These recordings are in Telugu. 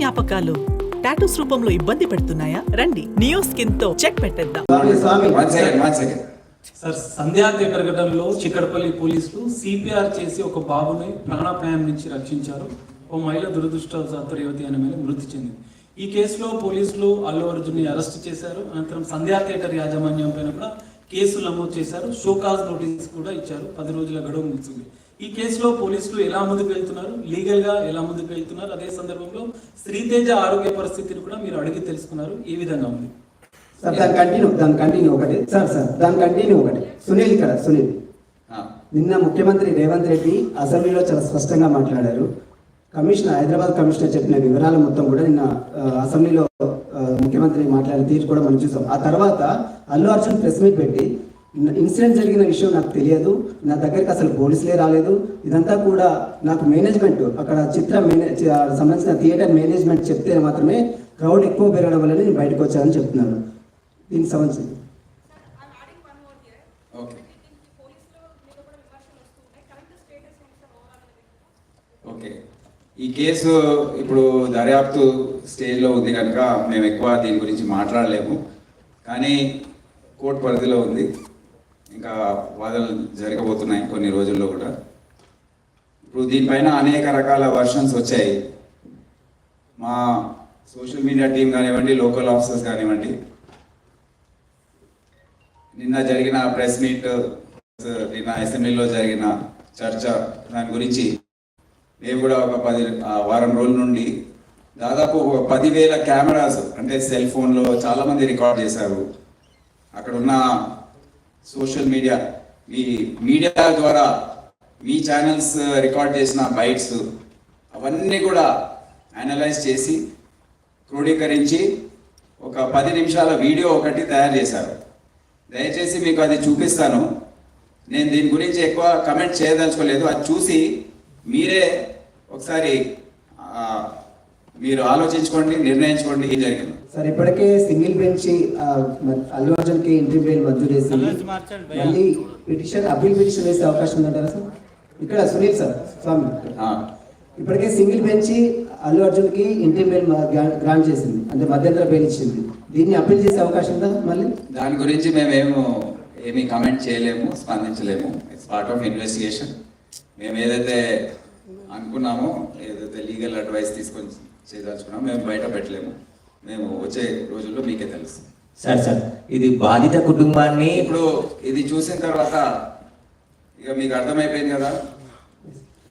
జ్ఞాపకాలు టాటూస్ రూపంలో ఇబ్బంది పెడుతున్నాయా? రండి నియో స్కిన్తో చెక్ పెట్టేద్దాం. సార్ సంధ్యా థియేటర్ ఘటనలో చిక్కడపల్లి పోలీసులు సిపిఆర్ చేసి ఒక బాబుని ప్రాణాపాయం నుంచి రక్షించారు. ఓ మహిళ దురదృష్టవశాత్తు రేవతి అనే మహిళ మృతి చెందింది. ఈ కేసులో పోలీసులు అల్లు అర్జున్ని అరెస్ట్ చేశారు. అనంతరం సంధ్యా థియేటర్ యాజమాన్యం పైన కూడా కేసు నమోదు చేశారు. షోకాజ్ నోటీస్ కూడా ఇచ్చారు. పది రోజుల గడువు ముగిసింది. ఈ కేసులో పోలీసులు ఎలా ముందుకు వెళ్తున్నారు? లీగల్గా ఎలా ముందుకు వెళ్తున్నారు? అదే సందర్భంలో శ్రీతేజ ఆరోగ్య పరిస్థితిని కూడా మీరు అడిగి తెలుసుకున్నారు. ఏ విధంగా ఉంది? సార్ దాని కంటిన్యూ దాని కంటిన్యూ ఒకటి. సార్ సార్ దాని కంటిన్యూ ఒకటి. సునీల్ ఇక్కడ సునీల్. నిన్న ముఖ్యమంత్రి రేవంత్ రెడ్డి అసెంబ్లీలో చాలా స్పష్టంగా మాట్లాడారు. కమిషనర్ హైదరాబాద్ కమిషనర్ చెప్పిన వివరాలు మొత్తం కూడా నిన్న అసెంబ్లీలో ముఖ్యమంత్రి మాట్లాడిన తీరు కూడా మనం చూసాం. ఆ తర్వాత అల్లు అర్జున్ ప్రెస్ మీట్ పెట్టి ఇన్సిడెంట్ జరిగిన విషయం నాకు తెలియదు. నా దగ్గరికి అసలు పోలీసులే రాలేదు. ఇదంతా కూడా నాకు మేనేజ్మెంట్ అక్కడ చిత్ర మేనేజ్ సంబంధించిన థియేటర్ మేనేజ్మెంట్ చెప్తే మాత్రమే క్రౌడ్ ఎక్కువ పెరగడం వల్ల నేను బయటకు వచ్చానని చెప్తున్నాను. దీనికి సంబంధించి. ఓకే. ఓకే. ఈ కేసు ఇప్పుడు దర్యాప్తు స్టేజ్లో ఉంది కనుక మేము ఎక్కువ దీని గురించి మాట్లాడలేము. కానీ కోర్టు పరిధిలో ఉంది. ఇంకా వాదనలు జరగబోతున్నాయి కొన్ని రోజుల్లో కూడా. ఇప్పుడు దీనిపైన అనేక రకాల వర్షన్స్ వచ్చాయి. మా సోషల్ మీడియా టీం కానివ్వండి లోకల్ ఆఫీసర్స్ కానివ్వండి నిన్న జరిగిన ప్రెస్ మీట్ నిన్న అసెంబ్లీలో జరిగిన చర్చ దాని గురించి మేము కూడా ఒక పది వారం రోజుల నుండి దాదాపు ఒక పదివేల కెమెరాస్ అంటే సెల్ ఫోన్లో చాలామంది రికార్డ్ చేశారు. అక్కడ ఉన్న సోషల్ మీడియా మీ మీడియా ద్వారా మీ ఛానల్స్ రికార్డ్ చేసిన బైట్స్ అవన్నీ కూడా అనలైజ్ చేసి క్రోడీకరించి ఒక పది నిమిషాల వీడియో ఒకటి తయారు చేశారు. దయచేసి మీకు అది చూపిస్తాను. నేను దీని గురించి ఎక్కువ కమెంట్ చేయదలుచుకోలేదు. అది చూసి మీరే ఒకసారి మీరు ఆలోచించుకోండి నిర్ణయించుకోండి ఏం జరిగింది. సార్ ఇప్పటికే సింగిల్ బెంచ్ అల్లు అర్జున్కి ఇంటర్వ్యూ బెయిల్ మంజూరు చేసింది. మళ్ళీ పిటిషన్ అప్పీల్ పిటిషన్ వేసే అవకాశం ఉందంటారా సార్? ఇక్కడ సునీల్ సార్ స్వామి. ఆ, ఇప్పటికే సింగిల్ బెంచ్ అల్లు అర్జున్కి ఇంటర్వ్యూ బెయిల్ గ్రాంట్ చేసింది. అంటే మధ్యంతర బెయిల్ ఇచ్చింది. దీన్ని అప్పీల్ చేసే అవకాశం ఉందా మళ్ళీ? దాని గురించి మేమేమో ఏమీ కమెంట్ చేయలేము స్పందించలేము. ఇట్స్ పార్ట్ ఆఫ్ ఇన్వెస్టిగేషన్ మేము ఏదైతే అనుకున్నామో ఏదైతే లీగల్ అడ్వైస్ తీసుకొని చేయదలుచుకున్నామో మేము బయట పెట్టలేము. మేము వచ్చే రోజుల్లో మీకే తెలుసు. సార్ సార్ ఇది బాధిత కుటుంబాన్ని ఇప్పుడు ఇది చూసిన తర్వాత ఇక మీకు అర్థమైపోయింది కదా?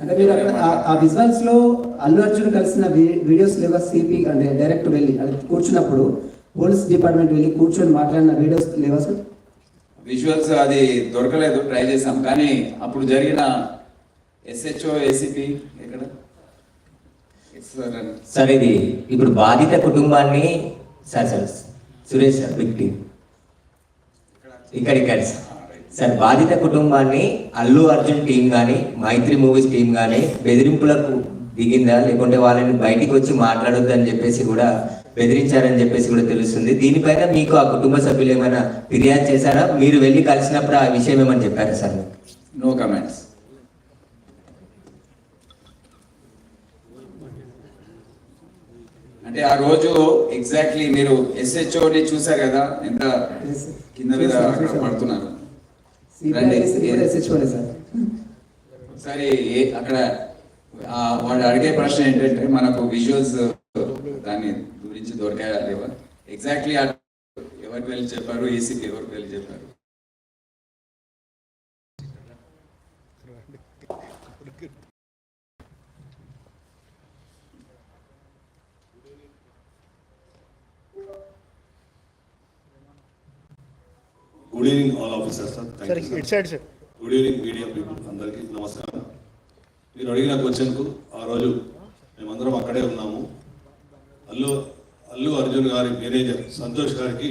అంటే మీరు అక్కడ ఆ- విజువల్స్లో అల్లు అర్జున్ కలిసిన వీడియోస్ లేవా? సిపి అంటే డైరెక్ట్ వెళ్ళి అది కూర్చున్నప్పుడు పోలీస్ డిపార్ట్మెంట్ వెళ్ళి కూర్చొని మాట్లాడిన వీడియోస్ లేవా సార్? విజువల్స్ అది దొరకలేదు ట్రై చేసాం కానీ అప్పుడు జరిగిన ఎస్హెచ్ఓ ఏసీపీ ఎక్కడ? సార్ ఇది ఇప్పుడు బాధిత కుటుంబాన్ని sir sir Suresh sir team ఇక్కడ ఇక్కడ సార్. బాధిత కుటుంబాన్ని అల్లు అర్జున్ టీం కానీ మైత్రి మూవీస్ టీం కానీ బెదిరింపులకు దిగిందా? లేకుంటే వాళ్ళని బయటికి వచ్చి మాట్లాడొద్దు అని చెప్పేసి కూడా బెదిరించారని చెప్పేసి కూడా తెలుస్తుంది. దీనిపైన మీకు ఆ కుటుంబ సభ్యులు ఏమైనా ఫిర్యాదు చేశారా? మీరు వెళ్ళి కలిసినప్పుడు ఆ విషయం ఏమని చెప్పారా సార్? నో కమెంట్స్ అంటే ఆ రోజు ఎగ్జాక్ట్లీ మీరు SHO ని చూసారు కదా? ఎంత కింద మీద పడుతున్నారు. ఒకసారి అక్కడ వాడు అడిగే ప్రశ్న ఏంటంటే మనకు విజువల్స్ దాని గురించి దొరికాయా లేవా? ఎగ్జాక్ట్లీ ఎవరికి వెళ్ళి చెప్పారు? ఏసీపీ ఎవరికి వెళ్ళి చెప్పారు? Evening all officer sir good evening media people అందరికీ నమస్కారం. మీరు అడిగిన క్వశ్చన్కు ఆ రోజు మేమందరం అక్కడే ఉన్నాము. అల్లు అల్లు అర్జున్ గారి మేనేజర్ సంతోష్ గారికి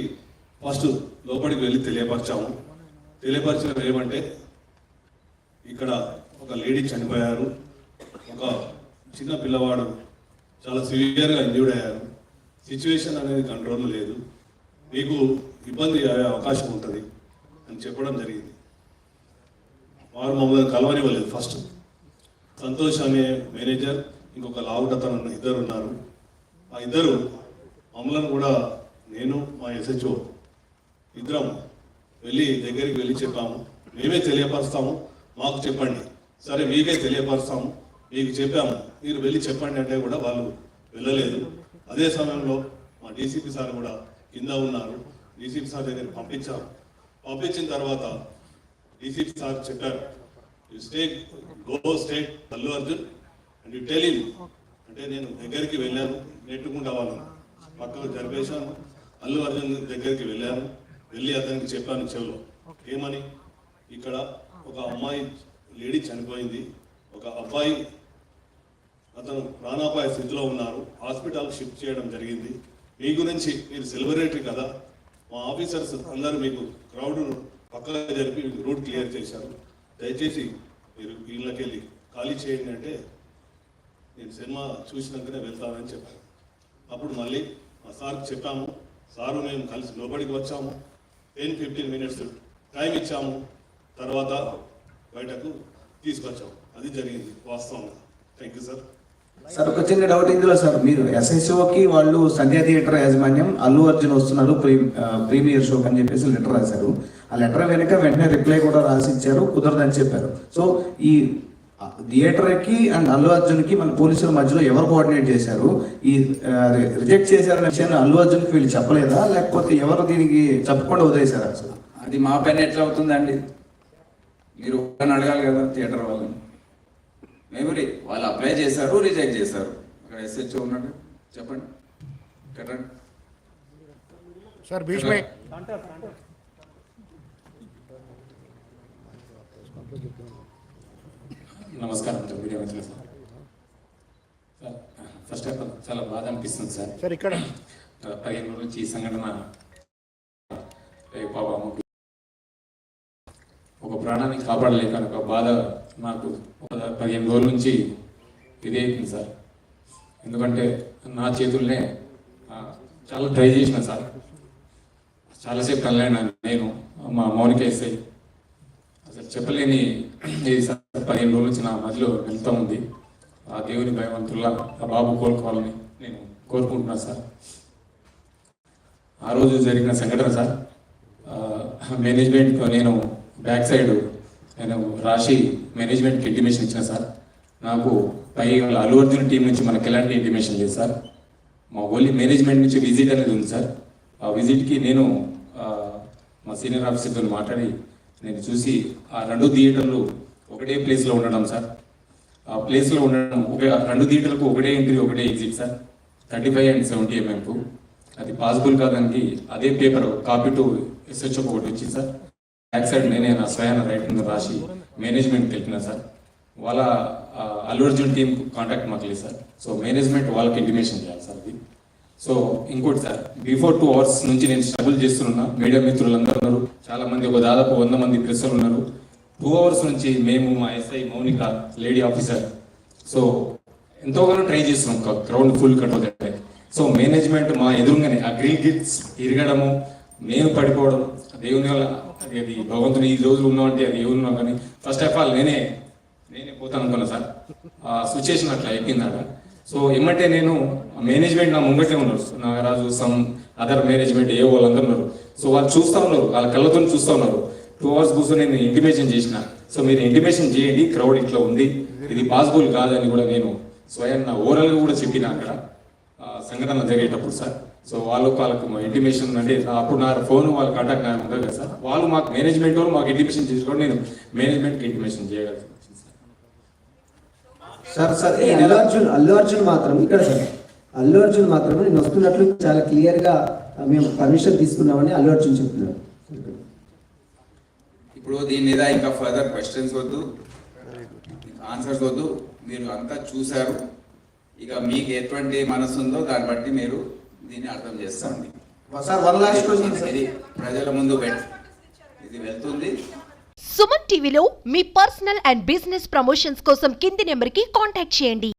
ఫస్ట్ లోపలికి వెళ్ళి తెలియపరిచాము. తెలియపరచడం ఏమంటే ఇక్కడ ఒక లేడీ చనిపోయారు. ఒక చిన్న పిల్లవాడు చాలా సివియర్గా ఇంజూర్డ్ అయ్యారు. సిచ్యువేషన్ అనేది కంట్రోల్ లేదు. మీకు ఇబ్బంది అయ్యే అవకాశం ఉంటుంది. అని చెప్పడం జరిగింది. వారు మమ్మల్ని కలవనివ్వలేదు ఫస్ట్. సంతోష్ అనే మేనేజర్ ఇంకొక లావుట తన ఇద్దరు ఉన్నారు. ఆ ఇద్దరు మమ్మల్ని కూడా నేను మా ఎస్హెచ్ఓ ఇద్దరం వెళ్ళి దగ్గరికి వెళ్ళి చెప్పాము. మేమే తెలియపరుస్తాము మాకు చెప్పండి. సరే మీకే తెలియపరుస్తాము మీకు చెప్పాము. మీరు వెళ్ళి చెప్పండి అంటే కూడా వాళ్ళు వెళ్ళలేదు. అదే సమయంలో మా డీసీపీ సార్ కూడా కింద ఉన్నారు. డీసీపీ సార్ దగ్గరికి పంపించారు. పంపించిన తర్వాత డీసీపీ సార్ చెప్పారు you stay go state Allu Arjun and you tell అంటే నేను దగ్గరికి వెళ్ళాను నెట్టుకుంటా వాళ్ళను పక్కకు జరిపేశాను అల్లు అర్జున్ దగ్గరికి వెళ్ళాను వెళ్ళి అతనికి చెప్పాను చెవులో ఏమని? ఇక్కడ ఒక అమ్మాయి లేడీ చనిపోయింది ఒక అబ్బాయి అతను ప్రాణాపాయ స్థితిలో ఉన్నారు హాస్పిటల్ షిఫ్ట్ చేయడం జరిగింది. మీ గురించి మీరు సెలబ్రేటరీ కదా మా ఆఫీసర్స్ అందరూ మీకు క్రౌడ్ పక్కన జరిపి మీకు రూట్ క్లియర్ చేశారు. దయచేసి మీరు వీళ్ళకెళ్ళి ఖాళీ చేయండి అంటే నేను సినిమా చూసినాకనే వెళ్తానని చెప్పాను. అప్పుడు మళ్ళీ మా సార్కి చెప్పాము సారు మేము కలిసి లోపలికి వచ్చాము. టెన్ ఫిఫ్టీన్ మినిట్స్ టైం ఇచ్చాము. తర్వాత బయటకు తీసుకొచ్చాము. అది జరిగింది వాస్తవంగా. థ్యాంక్ యూ సార్ సార్ ఒక చిన్న డౌట్ ఇందులో సార్ మీరు ఎస్ఎస్ఓకి వాళ్ళు సంధ్యా థియేటర్ యాజమాన్యం అల్లు అర్జున్ వస్తున్నారు ప్రీ ప్రీమియర్ షోకి అని చెప్పేసి లెటర్ రాశారు. ఆ లెటర్ వెనుక వెంటనే రిప్లై కూడా రాసి ఇచ్చారు కుదరదని చెప్పారు. సో ఈ థియేటర్కి అండ్ అల్లు అర్జున్కి మన పోలీసుల మధ్యలో ఎవరు కోఆర్డినేట్ చేశారు? ఈ రిజెక్ట్ చేశారనే విషయాన్ని అల్లు అర్జున్కి వీళ్ళు చెప్పలేదా? లేకపోతే ఎవరు దీనికి చెప్పకుండా వదిలేశారా? అసలు అది మా పైన ఎట్లా అవుతుందండి? మీరు అడగాలి కదా థియేటర్ వాళ్ళని. మెమరీ వాళ్ళు అప్లై చేశారు రిజెక్ట్ చేశారు. అక్కడ ఎస్హెచ్ఓ ఉన్నాడు చెప్పండి. కట్టండి. సార్ భీష్మే. నమస్కారం సార్ మీడియా మిత్రులు sir. Sir first of all చాలా బాధ అనిపిస్తుంది సార్. సార్ ఇక్కడ. పదిహేను రోజుల నుంచి ఈ సంఘటన రేపు పాపం ఒక ప్రాణాన్ని కాపాడలేక ఒక బాధ నాకు ఒక పదిహేను రోజుల నుంచి ఇదే అయింది సార్. ఎందుకంటే నా చేతుల్నే చాలా ట్రై చేసిన సార్. చాలాసేపు కలైనా నేను మా మౌనిక ఎస్ఐ. అసలు చెప్పలేని ఇది సార్ పదిహేను రోజుల నుంచి నా మధ్యలో వెళ్తూ ఉంది. ఆ దేవుని భయవంతుల్లా ఆ బాబు కోలుకోవాలని నేను కోరుకుంటున్నాను సార్. ఆ రోజు జరిగిన సంఘటన సార్. మేనేజ్మెంట్తో నేను బ్యాక్ సైడ్ నేను రాశి మేనేజ్మెంట్కి ఇంటిమేషన్ ఇచ్చిన సార్. నాకు పై అల్లు అర్జున్ టీం నుంచి మనకి ఎలాంటి ఇంటిమేషన్ లేదు సార్. మా ఓన్లీ మేనేజ్మెంట్ నుంచి విజిట్ అనేది ఉంది సార్. ఆ విజిట్కి నేను మా సీనియర్ ఆఫీసర్తో మాట్లాడి నేను చూసి ఆ రెండు థియేటర్లు ఒకటే ప్లేస్లో ఉండడం సార్. ఆ ప్లేస్లో ఉండడం ఒకే రెండు థియేటర్లకు ఒకటే ఎంట్రీ ఒకటే exit sir. Thirty five and seventy ఎంఎంకు అది పాసిబుల్ కాదానికి అదే పేపర్ కాపీ టు ఎస్హెచ్ఓ ఒకటి వచ్చింది సార్. బ్యాక్ సైడ్ నేనే నా స్వయాన రైటింగ్ రాసి మేనేజ్మెంట్ తెలిపిన సార్. వాళ్ళ అల్లు అర్జున్ టీమ్ కాంటాక్ట్ మాకు లేదు సార్. సో మేనేజ్మెంట్ వాళ్ళకి ఇంటిమేషన్ చేయాలి సార్ ఇది సో ఇంకోటి సార్ బిఫోర్ టూ అవర్స్ నుంచి నేను స్ట్రగుల్ చేస్తున్నా. మీడియా మిత్రులందరూ ఉన్నారు. చాలా మంది ఒక దాదాపు వంద మంది ప్రెస్సులు ఉన్నారు. టూ అవర్స్ నుంచి మేము మా SI Mounika lady officer so ఎంతోగానో try చేస్తున్నాం. Ground full cut so management మా ఎదురుగానే ఆ గ్రీన్ గిట్స్ ఇరగడము మేము పడిపోవడం దేవుని వల్ల అది అది ఈ రోజులు ఉన్నామంటే అది ఎవరు కానీ ఫస్ట్ ఆఫ్ ఆల్ నేనే నేనే పోతాను అనుకున్నా సార్. ఆ సిచ్యుయేషన్ అట్లా అయిపోయిందాక సో ఏమంటే నేను మేనేజ్మెంట్ నా ముంగటే ఉన్నారు. నాగరాజు సమ్ అదర్ మేనేజ్మెంట్ ఏ వాళ్ళందరూ ఉన్నారు. సో వాళ్ళు చూస్తా ఉన్నారు వాళ్ళ కళ్ళతో చూస్తూ ఉన్నారు. టూ అవర్స్ కూర్చొని నేను ఇంటిమేషన్ చేసిన. సో మీరు ఇంటిమేషన్ చేయండి క్రౌడ్ ఇట్లా ఉంది. ఇది పాసిబుల్ కాదని కూడా నేను స్వయం నా ఓరల్గా కూడా చెప్పిన అక్కడ. సంఘటన జరిగేటప్పుడు సార్. సో వాళ్ళకు వాళ్ళకు ఇంటిమేషన్ అంటే అప్పుడు నా ఫోన్ వాళ్ళ కాంటాక్ట్ నాకు ఉండదు కదా సార్. వాళ్ళు మాకు మేనేజ్మెంట్ వాళ్ళు మాకు ఇంటిమేషన్ చేసుకోవడం నేను మేనేజ్మెంట్కి ఇంటిమేషన్ చేయగలను. సార్ సార్ ఈ అల్లు అర్జున్ అల్లు అర్జున్ మాత్రం ఇక్కడ సార్. అల్లు అర్జున్ మాత్రం నేను వస్తున్నట్లు చాలా క్లియర్గా మేము పర్మిషన్ తీసుకున్నామని అల్లు అర్జున్ చెప్తున్నారు. ఇప్పుడు దీని మీద ఇంకా ఫర్దర్ క్వశ్చన్స్ వద్దు. ఆన్సర్స్ వద్దు. మీరు అంతా చూశారు. ఇక మీకు ఎటువంటి మనసు ఉందో దాన్ని బట్టి మీరు దీన్ని అర్థం చేసుకోండి sir one last question sir ఇది ప్రజల ముందు ఇది వెళ్తుంది. సుమన్ టీవీలో మీ పర్సనల్ అండ్ బిజినెస్ ప్రమోషన్స్ కోసం కింది నెంబర్కి కాంటాక్ట్ చేయండి.